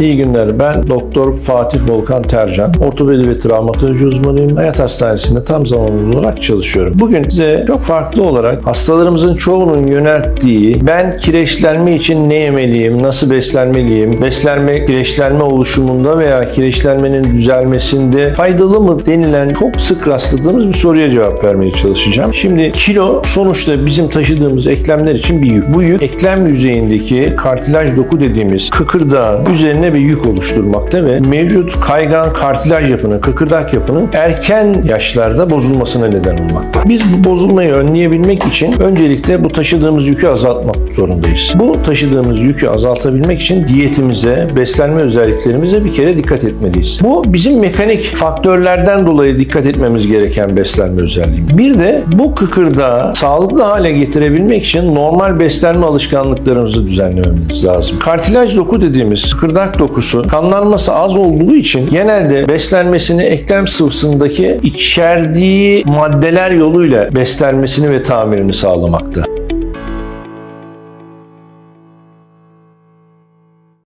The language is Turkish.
İyi günler. Ben Doktor Fatih Volkan Tercan. Ortopedi ve travmatoloji uzmanıyım. Hayat Hastanesi'nde tam zamanlı olarak çalışıyorum. Bugün size çok farklı olarak hastalarımızın çoğunun yönelttiği ben kireçlenme için ne yemeliyim, nasıl beslenmeliyim, beslenme kireçlenme oluşumunda veya kireçlenmenin düzelmesinde faydalı mı denilen çok sık rastladığımız bir soruya cevap vermeye çalışacağım. Şimdi kilo sonuçta bizim taşıdığımız eklemler için bir yük. Bu yük eklem yüzeyindeki kartilaj doku dediğimiz kıkırdağın üzerine bir yük oluşturmakta ve mevcut kaygan kartilaj yapının, kıkırdak yapının erken yaşlarda bozulmasına neden olmakta. Biz bu bozulmayı önleyebilmek için öncelikle bu taşıdığımız yükü azaltmak zorundayız. Bu taşıdığımız yükü azaltabilmek için diyetimize, beslenme özelliklerimize bir kere dikkat etmeliyiz. Bu bizim mekanik faktörlerden dolayı dikkat etmemiz gereken beslenme özelliği. Bir de bu kıkırdağı sağlıklı hale getirebilmek için normal beslenme alışkanlıklarımızı düzenlememiz lazım. Kartilaj doku dediğimiz kıkırdak dokusu kanlanması az olduğu için genelde beslenmesini eklem sıvısındaki içerdiği maddeler yoluyla beslenmesini ve tamirini sağlamakta.